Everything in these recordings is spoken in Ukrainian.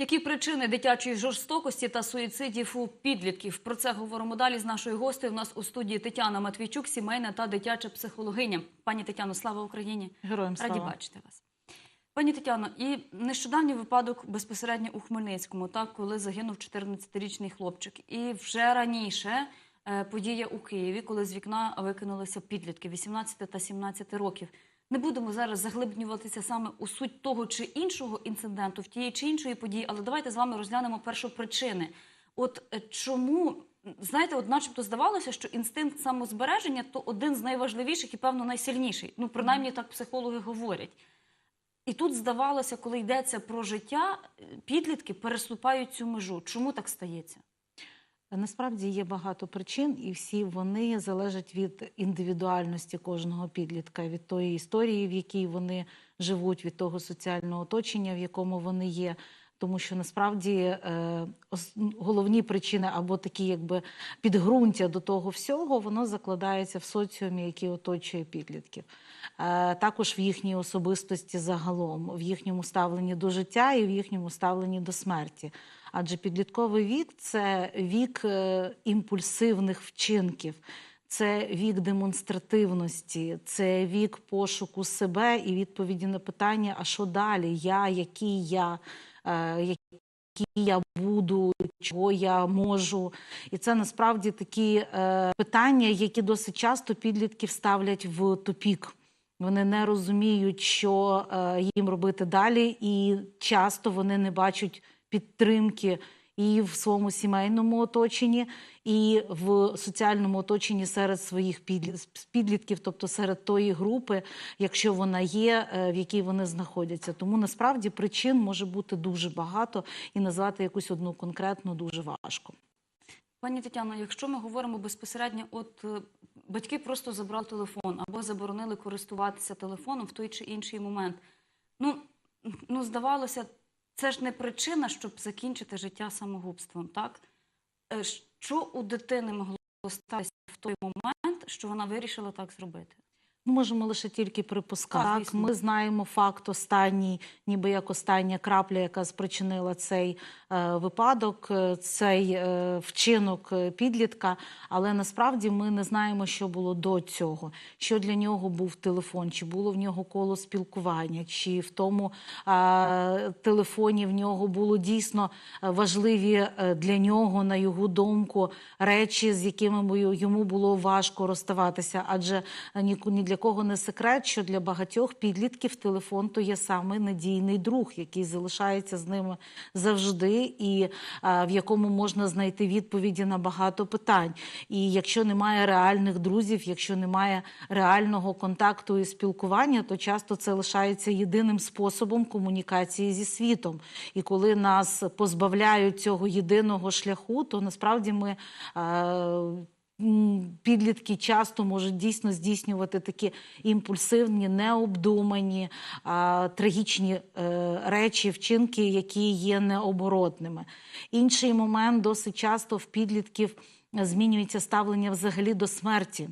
Які причини дитячої жорстокості та суїцидів у підлітків? Про це говоримо далі з нашою гостею. У нас у студії Тетяна Матвійчук, сімейна та дитяча психологиня. Пані Тетяно, слава Україні! Героям слава. Раді бачити вас. Пані Тетяно, і нещодавній випадок безпосередньо у Хмельницькому, так, коли загинув 14-річний хлопчик. І вже раніше е, подія у Києві, коли з вікна викинулися підлітки 18 та 17 років. Не будемо зараз заглиблюватися саме у суть того чи іншого інциденту, в тієї чи іншої події, але давайте з вами розглянемо першопричини. От е, чому, знаєте, от начебто здавалося, що інстинкт самозбереження то один з найважливіших і, певно, найсильніший. Ну, принаймні так психологи говорять. І тут здавалося, коли йдеться про життя, е, підлітки переступають цю межу. Чому так стається? Насправді є багато причин, і всі вони залежать від індивідуальності кожного підлітка, від тої історії, в якій вони живуть, від того соціального оточення, в якому вони є. Тому що насправді е, головні причини або такі, якби підґрунтя до того всього, воно закладається в соціумі, який оточує підлітків. Е, також в їхній особистості загалом, в їхньому ставленні до життя і в їхньому ставленні до смерті. Адже підлітковий вік це вік е, імпульсивних вчинків. Це вік демонстративності, це вік пошуку себе і відповіді на питання: а що далі? Я, який я, е, який я буду, чого я можу. І це насправді такі е, питання, які досить часто підлітків ставлять в тупік. Вони не розуміють, що е, їм робити далі, і часто вони не бачать підтримки і в своєму сімейному оточенні, і в соціальному оточенні серед своїх підлітків, тобто серед тої групи, якщо вона є, е, в якій вони знаходяться. Тому насправді причин може бути дуже багато, і назвати якусь одну конкретну дуже важко. Пані Тетяно, якщо ми говоримо безпосередньо, от е, батьки просто забрали телефон або заборонили користуватися телефоном в той чи інший момент. Ну, ну здавалося, це ж не причина, щоб закінчити життя самогубством, так? Е, Що у дитини могло статися в той момент, що вона вирішила так зробити? Можемо лише тільки припускати. Так, ми знаємо факт останній, ніби як остання крапля, яка спричинила цей е, випадок, е, цей е, вчинок е, підлітка. Але насправді ми не знаємо, що було до цього. Що для нього був телефон, чи було в нього коло спілкування, чи в тому е, телефоні в нього було дійсно е, важливі для нього, на його думку, речі, з якими йому було важко розставатися. Адже ні для кого не секрет, що для багатьох підлітків телефон то є саме надійний друг, який залишається з ними завжди, і е, в якому можна знайти відповіді на багато питань. І якщо немає реальних друзів, якщо немає реального контакту і спілкування, то часто це лишається єдиним способом комунікації зі світом. І коли нас позбавляють цього єдиного шляху, то насправді ми. е, м, Підлітки часто можуть дійсно здійснювати такі імпульсивні, необдумані, а, трагічні е, речі, вчинки, які є необоротними. Інший момент досить часто в підлітків змінюється ставлення взагалі до смерті.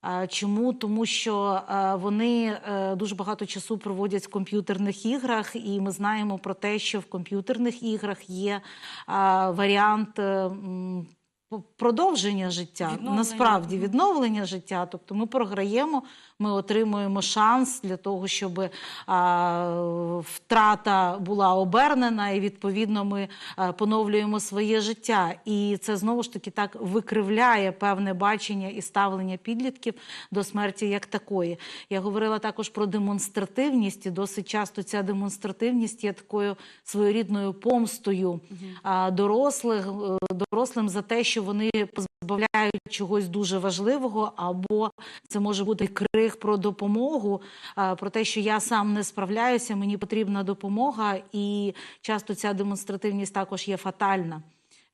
А Чому? Тому що е, вони е, дуже багато часу проводять в комп'ютерних іграх, і ми знаємо про те, що в комп'ютерних іграх є е, варіант. По- Продовження життя Відновлення. насправді відновлення життя. Тобто ми програємо, ми отримуємо шанс для того, щоб а, втрата була обернена, і відповідно ми а, поновлюємо своє життя. І це знову ж таки так викривляє певне бачення і ставлення підлітків до смерті як такої. Я говорила також про демонстративність, і досить часто ця демонстративність є такою своєрідною помстою а, дорослих, е, дорослим за те, що вони позбавляють чогось дуже важливого, або це може бути крик про допомогу, про те, що я сам не справляюся, мені потрібна допомога, і часто ця демонстративність також є фатальна.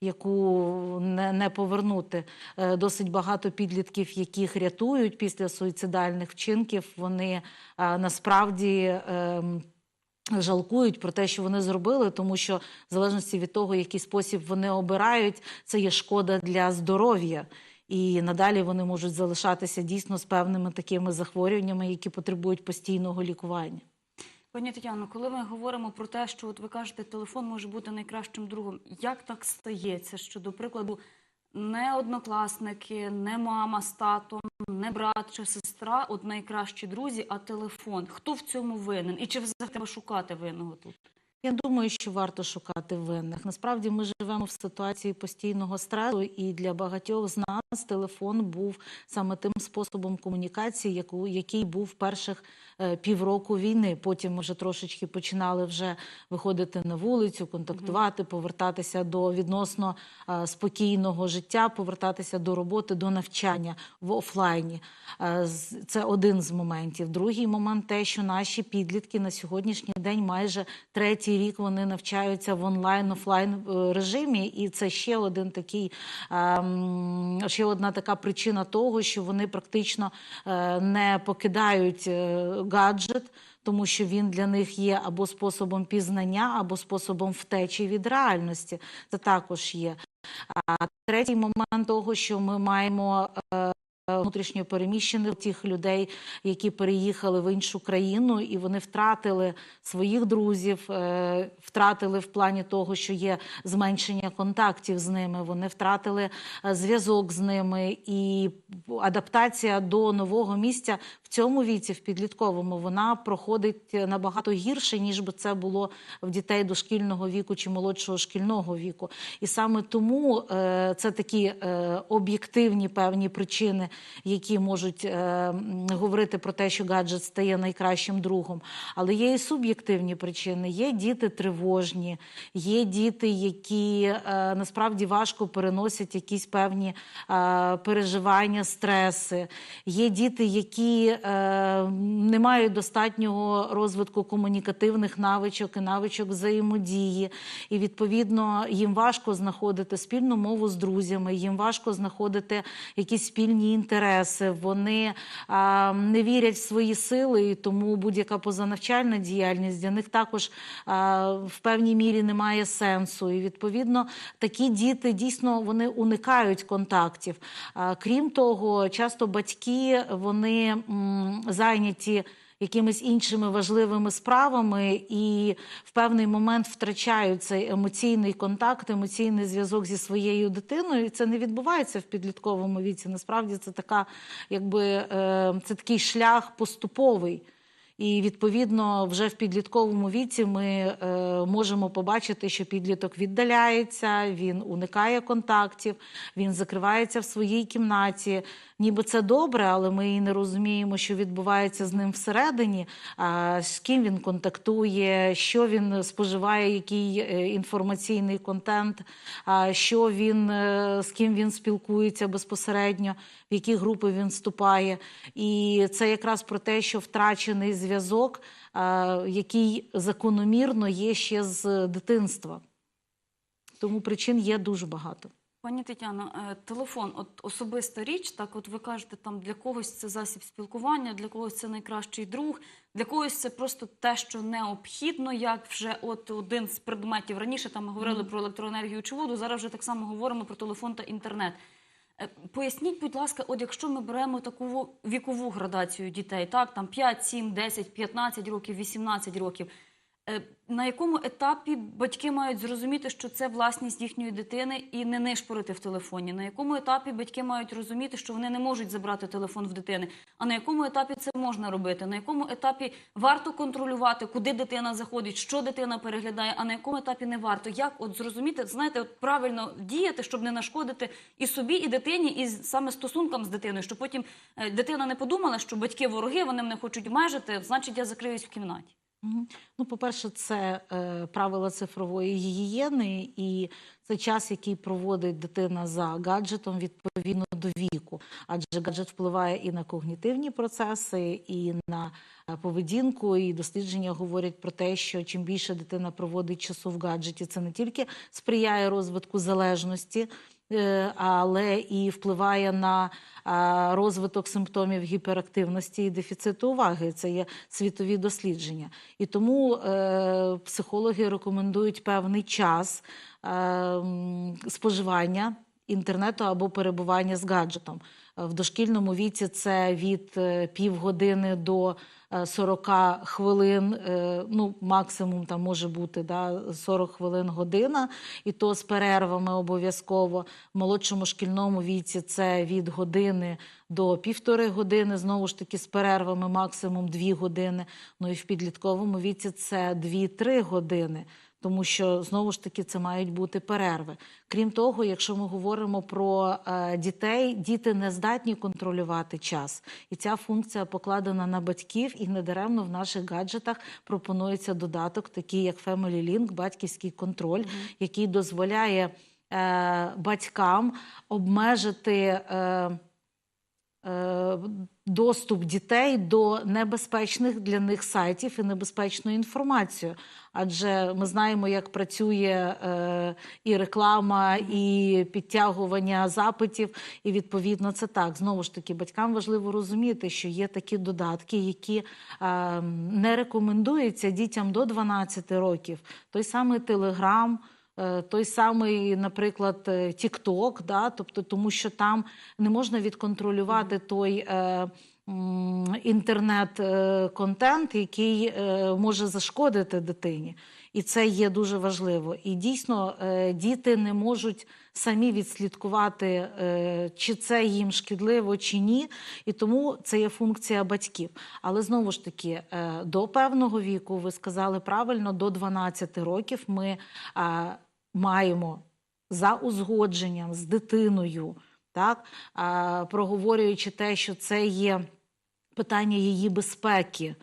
Яку не, не повернути Е, досить багато підлітків, яких рятують після суїцидальних вчинків, вони а, насправді ем, жалкують про те, що вони зробили, тому що в залежності від того, який спосіб вони обирають, це є шкода для здоров'я. І надалі вони можуть залишатися дійсно з певними такими захворюваннями, які потребують постійного лікування. Пані Тетяно, коли ми говоримо про те, що от ви кажете, телефон може бути найкращим другом, як так стається, що, до прикладу, не однокласники, не мама з татом, не брат чи сестра, от найкращі друзі, а телефон. Хто в цьому винен? І чи взагалі треба шукати винного тут? Я думаю, що варто шукати винних. Насправді ми живемо в ситуації постійного стресу, і для багатьох з нас телефон був саме тим способом комунікації, яку який був перших е, півроку війни. Потім вже трошечки починали вже виходити на вулицю, контактувати, повертатися до відносно е, спокійного життя, повертатися до роботи, до навчання в офлайні. Е, Це один з моментів. Другий момент те, що наші підлітки на сьогоднішній день майже третій рік вони навчаються в онлайн офлайн е, режимі, і це ще один такий ем, ще одна така причина того, що вони практично е, не покидають е, гаджет. Тому що він для них є або способом пізнання, або способом втечі від реальності. Це також є. А третій момент того, що ми маємо внутрішньо переміщених тих людей, які переїхали в іншу країну, і вони втратили своїх друзів, е, втратили в плані того, що є зменшення контактів з ними. Вони втратили е, зв'язок з ними, і адаптація до нового місця в цьому віці, в підлітковому, вона проходить набагато гірше, ніж би це було в дітей дошкільного віку чи молодшого шкільного віку. І саме тому е, це такі е, об'єктивні певні причини, які можуть е, говорити про те, що гаджет стає найкращим другом. Але є і суб'єктивні причини. Є діти тривожні, є діти, які е, насправді важко переносять якісь певні е, переживання, стреси. Є діти, які е, не мають достатнього розвитку комунікативних навичок і навичок взаємодії. І відповідно їм важко знаходити спільну мову з друзями, їм важко знаходити якісь спільні інтереси. Вони а, не вірять в свої сили, і тому будь-яка позанавчальна діяльність для них також а, в певній мірі не має сенсу. І відповідно такі діти дійсно вони уникають контактів. А, крім того, часто батьки вони м, зайняті. Якимись іншими важливими справами і в певний момент втрачають цей емоційний контакт, емоційний зв'язок зі своєю дитиною. І це не відбувається в підлітковому віці. Насправді це така, якби е, це такий шлях поступовий. І відповідно, вже в підлітковому віці ми е, можемо побачити, що підліток віддаляється, він уникає контактів, він закривається в своїй кімнаті. Ніби це добре, але ми і не розуміємо, що відбувається з ним всередині, а, з ким він контактує, що він споживає, який е, інформаційний контент, а, що він е, з ким він спілкується безпосередньо, в які групи він вступає. І це якраз про те, що втрачений зв'язок, а, який закономірно є ще з дитинства. Тому причин є дуже багато. Пані Тетяно, е, телефон, от особиста річ, так от ви кажете, там для когось це засіб спілкування, для когось це найкращий друг, для когось це просто те, що необхідно, як вже от один з предметів раніше там ми говорили про електроенергію чи воду. Зараз вже так само говоримо про телефон та інтернет. Е, Поясніть, будь ласка, от якщо ми беремо таку вікову градацію дітей, так там 5, 7, 10, 15 років, 18 років. Е, На якому етапі батьки мають зрозуміти, що це власність їхньої дитини і не нишпорити в телефоні? На якому етапі батьки мають розуміти, що вони не можуть забрати телефон в дитини? А на якому етапі це можна робити? На якому етапі варто контролювати, куди дитина заходить, що дитина переглядає, а на якому етапі не варто? Як от зрозуміти, знаєте, от правильно діяти, щоб не нашкодити і собі, і дитині, і саме стосункам з дитиною, щоб потім е, дитина не подумала, що батьки вороги, вони мене хочуть межити, значить я закриюсь в кімнаті. Ну, по-перше, це е, правила цифрової гігієни, і це час, який проводить дитина за гаджетом відповідно до віку. Адже гаджет впливає і на когнітивні процеси, і на е, поведінку. І дослідження говорять про те, що чим більше дитина проводить часу в гаджеті, це не тільки сприяє розвитку залежності. Е, Але і впливає на розвиток симптомів гіперактивності і дефіциту уваги. Це є світові дослідження. І тому е, психологи рекомендують певний час е, споживання інтернету або перебування з гаджетом. Е, В дошкільному віці це від е, півгодини до е, 40 хвилин, е, ну максимум там може бути да, 40 хвилин година, і то з перервами обов'язково. В молодшому шкільному віці це від години до півтори години, знову ж таки з перервами максимум 2 години. Ну і в підлітковому віці це 2-3 години. Тому що знову ж таки це мають бути перерви. Крім того, якщо ми говоримо про е, дітей, діти не здатні контролювати час, і ця функція покладена на батьків, і недаремно в наших гаджетах пропонується додаток, такий як Family Link, батьківський контроль, який дозволяє е, батькам обмежити. Е, Доступ дітей до небезпечних для них сайтів і небезпечної інформації. Адже ми знаємо, як працює е, і реклама, і підтягування запитів. І відповідно це так. Знову ж таки, батькам важливо розуміти, що є такі додатки, які е, не рекомендуються дітям до 12 років. Той самий Телеграм. Е, Той самий, наприклад, е, TikTok, да? тобто, тому що там не можна відконтролювати той е, інтернет-контент, який може зашкодити дитині. І це є дуже важливо. І дійсно діти не можуть самі відслідкувати, чи це їм шкідливо, чи ні. І тому це є функція батьків. Але знову ж таки, до певного віку, ви сказали правильно, до 12 років ми маємо за узгодженням з дитиною, так, проговорюючи те, що це є питання її безпеки,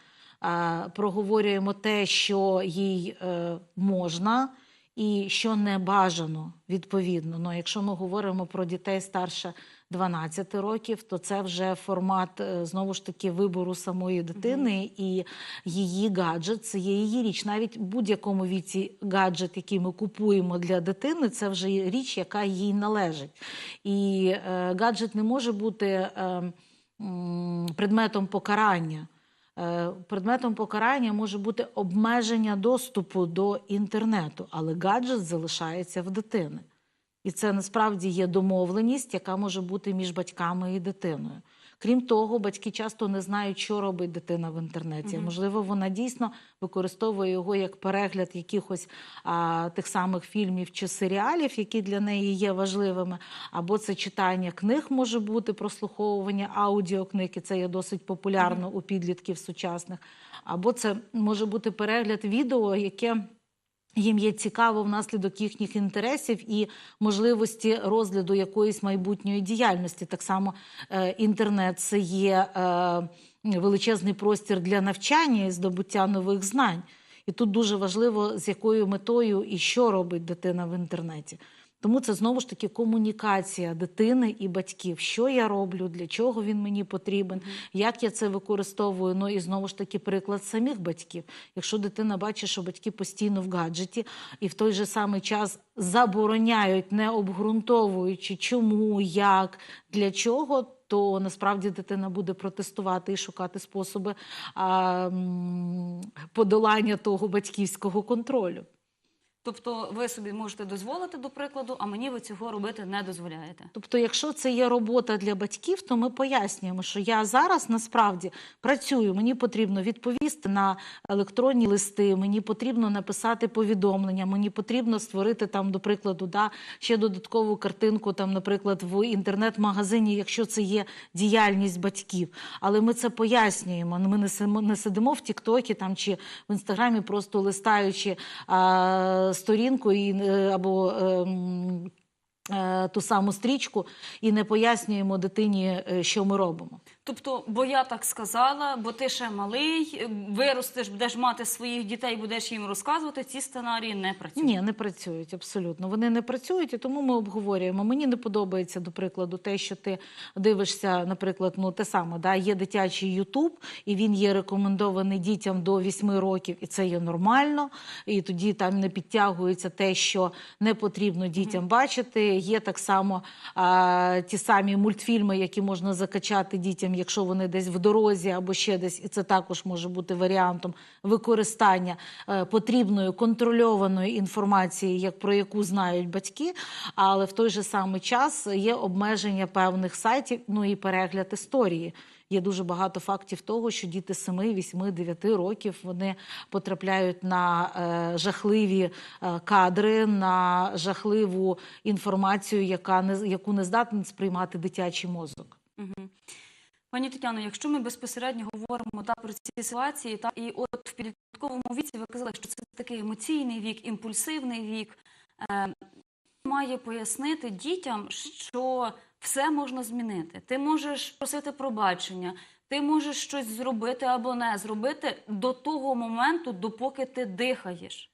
проговорюємо те, що їй е, можна і що не бажано відповідно. Ну, якщо ми говоримо про дітей старше 12 років, то це вже формат е, знову ж таки вибору самої дитини і її гаджет. Це є її річ. Навіть в будь-якому віці гаджет, який ми купуємо для дитини, це вже річ, яка їй належить. І е, гаджет не може бути. Е, предметом покарання. Е, Предметом покарання може бути обмеження доступу до інтернету, але гаджет залишається в дитини. І це насправді є домовленість, яка може бути між батьками і дитиною. Крім того, батьки часто не знають, що робить дитина в інтернеті. Можливо, вона дійсно використовує його як перегляд якихось а, тих самих фільмів чи серіалів, які для неї є важливими, або це читання книг може бути, прослуховування аудіокниг, і це є досить популярно у підлітків сучасних, або це може бути перегляд відео, яке. Їм є цікаво внаслідок їхніх інтересів і можливості розгляду якоїсь майбутньої діяльності. Так само е, інтернет це є е, величезний простір для навчання і здобуття нових знань. І тут дуже важливо, з якою метою і що робить дитина в інтернеті. Тому це знову ж таки комунікація дитини і батьків. Що я роблю, для чого він мені потрібен, як я це використовую. Ну і знову ж таки приклад самих батьків. Якщо дитина бачить, що батьки постійно в гаджеті, і в той же самий час забороняють, не обґрунтовуючи, чому, як, для чого. То насправді дитина буде протестувати і шукати способи а, подолання того батьківського контролю. Тобто ви собі можете дозволити, до прикладу, а мені ви цього робити не дозволяєте. Тобто, якщо це є робота для батьків, то ми пояснюємо, що я зараз насправді працюю. Мені потрібно відповісти на електронні листи, мені потрібно написати повідомлення, мені потрібно створити там, до прикладу, да, ще додаткову картинку, там, наприклад, в інтернет-магазині, якщо це є діяльність батьків. Але ми це пояснюємо. Ми не сидимо в Тіктокі там чи в інстаграмі, просто листаючи а, сторінку і е, або. Е, ту саму стрічку і не пояснюємо дитині, е, що ми робимо. Тобто, бо я так сказала, бо ти ще малий, е, виростеш, будеш мати своїх дітей, будеш їм розказувати. Ці сценарії не працюють. Ні, не працюють абсолютно. Вони не працюють, і тому ми обговорюємо. Мені не подобається, до прикладу, те, що ти дивишся, наприклад, ну те саме, да, є дитячий Ютуб, і він є рекомендований дітям до 8 років, і це є нормально. І тоді там не підтягується те, що не потрібно дітям бачити. Є так само а, ті самі мультфільми, які можна закачати дітям якщо вони десь в дорозі або ще десь, і це також може бути варіантом використання е, потрібної контрольованої інформації, як про яку знають батьки, але в той же самий час є обмеження певних сайтів, ну і перегляд історії. Є дуже багато фактів того, що діти 7, 8, 9 років вони потрапляють на е, жахливі е, кадри, на жахливу інформацію, яка не яку не здатний сприймати дитячий мозок. Мгм. Пані Тетяно, якщо ми безпосередньо говоримо та, про ці ситуації, та, і от в підлітковому віці ви казали, що це такий емоційний вік, імпульсивний вік, е, має пояснити дітям, що все можна змінити. Ти можеш просити пробачення, ти можеш щось зробити або не зробити до того моменту, допоки ти дихаєш.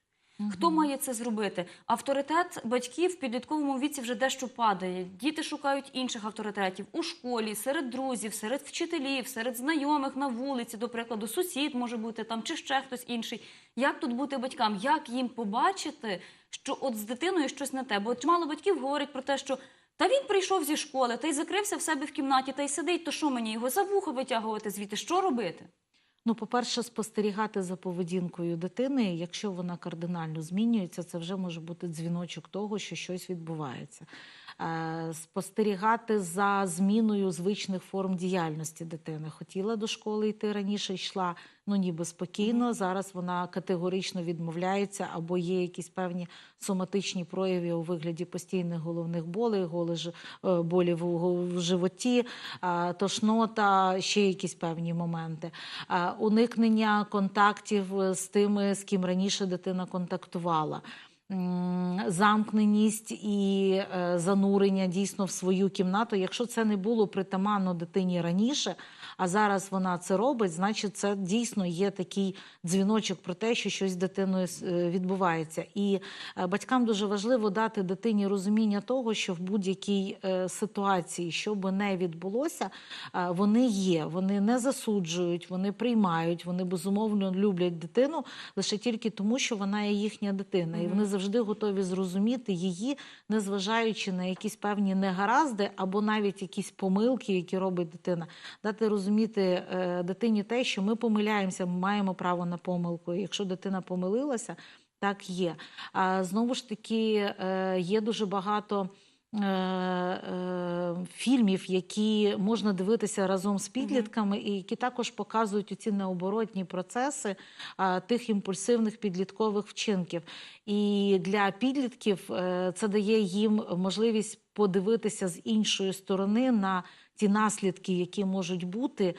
Хто має це зробити? Авторитет батьків в підлітковому віці вже дещо падає. Діти шукають інших авторитетів у школі, серед друзів, серед вчителів, серед знайомих на вулиці, до прикладу, сусід може бути там чи ще хтось інший. Як тут бути батькам? Як їм побачити, що от з дитиною щось не те? Бо чимало батьків говорять про те, що та він прийшов зі школи, та й закрився в себе в кімнаті, та й сидить. То що мені його за вухо витягувати звідти? Що робити? Ну, по-перше, спостерігати за поведінкою дитини, якщо вона кардинально змінюється, це вже може бути дзвіночок того, що щось відбувається. Е, Спостерігати за зміною звичних форм діяльності дитини. Хотіла до школи йти раніше, йшла ну ніби спокійно. Зараз вона категорично відмовляється, або є якісь певні соматичні прояви у вигляді постійних головних болей, е, болів в животі, тошнота, ще якісь певні моменти. Уникнення контактів з тими, з ким раніше дитина контактувала. Замкненість і е, занурення дійсно в свою кімнату. Якщо це не було притаманно дитині раніше, а зараз вона це робить, значить це дійсно є такий дзвіночок про те, що щось з дитиною е, відбувається. І е, батькам дуже важливо дати дитині розуміння того, що в будь-якій е, ситуації, що би не відбулося, вони є, вони не засуджують, вони приймають, вони безумовно люблять дитину лише тільки тому, що вона є їхня дитина, і вони завжди готові зрозуміти її, незважаючи на якісь певні негаразди або навіть якісь помилки, які робить дитина, дати розуміти е, дитині те, що ми помиляємося, ми маємо право на помилку. І якщо дитина помилилася, так є. А знову ж таки, е, є дуже багато. е, Фільмів, які можна дивитися разом з підлітками, і які також показують ці необоротні процеси тих імпульсивних підліткових вчинків. І для підлітків це дає їм можливість подивитися з іншої сторони на ті наслідки, які можуть бути,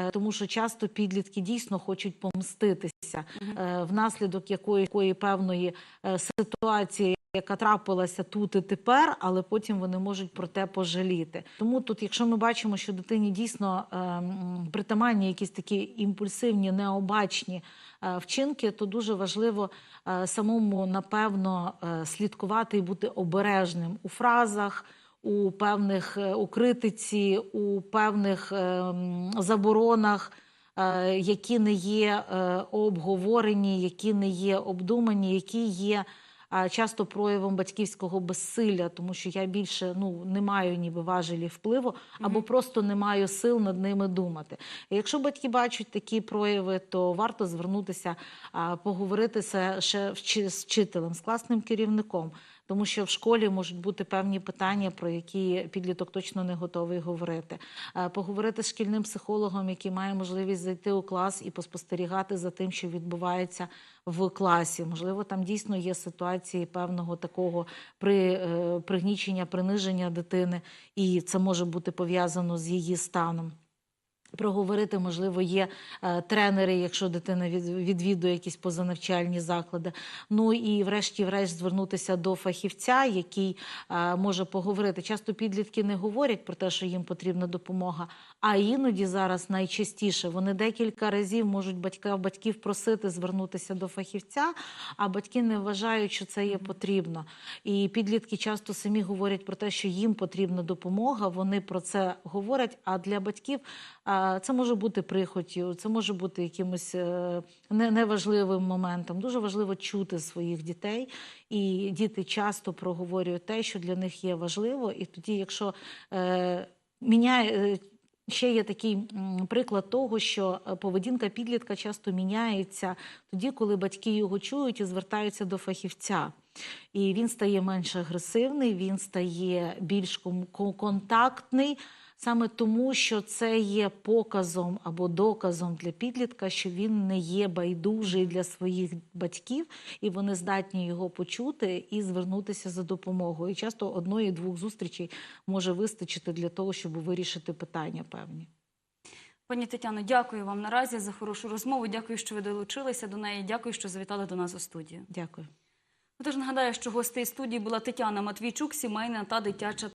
е, тому що часто підлітки дійсно хочуть помститися е, внаслідок якої, якої певної е, ситуації. Яка трапилася тут і тепер, але потім вони можуть про те пожаліти. Тому тут, якщо ми бачимо, що дитині дійсно е, притаманні якісь такі імпульсивні, необачні е, вчинки, то дуже важливо е, самому напевно е, слідкувати і бути обережним у фразах. У певних е, у критиці, у певних е, заборонах, е, які не є обговорені, які не є обдумані, які є часто проявом батьківського безсилля, тому що я більше ну не маю ніби важелі впливу, або просто не маю сил над ними думати. І якщо батьки бачать такі прояви, то варто звернутися, поговорити ще з вчителем, з класним керівником. Тому що в школі можуть бути певні питання, про які підліток точно не готовий говорити. Е, Поговорити з шкільним психологом, який має можливість зайти у клас і поспостерігати за тим, що відбувається в класі. Можливо, там дійсно є ситуації певного такого при, е, пригнічення, приниження дитини, і це може бути пов'язано з її станом. Проговорити, можливо, є е, тренери, якщо дитина від, відвідує якісь позанавчальні заклади. Ну і врешті-врешт звернутися до фахівця, який е, може поговорити. Часто підлітки не говорять про те, що їм потрібна допомога, а іноді зараз найчастіше вони декілька разів можуть батька батьків просити звернутися до фахівця, а батьки не вважають, що це є потрібно. І підлітки часто самі говорять про те, що їм потрібна допомога. Вони про це говорять. А для батьків це може бути прихотю, це може бути якимось е, неважливим моментом. Дуже важливо чути своїх дітей, і діти часто проговорюють те, що для них є важливо. І тоді, якщо е, міняє. е, Ще є такий приклад того, що поведінка підлітка часто міняється тоді, коли батьки його чують і звертаються до фахівця. І він стає менш агресивний, він стає більш контактний, саме тому, що це є показом або доказом для підлітка, що він не є байдужий для своїх батьків, і вони здатні його почути і звернутися за допомогою. І часто одної-двох зустрічей може вистачити для того, щоб вирішити питання певні. Пані Тетяно, дякую вам наразі за хорошу розмову. Дякую, що ви долучилися до неї. Дякую, що завітали до нас у студію. Дякую. Отож, нагадаю, що гостею студії була Тетяна Матвійчук, сімейна та дитяча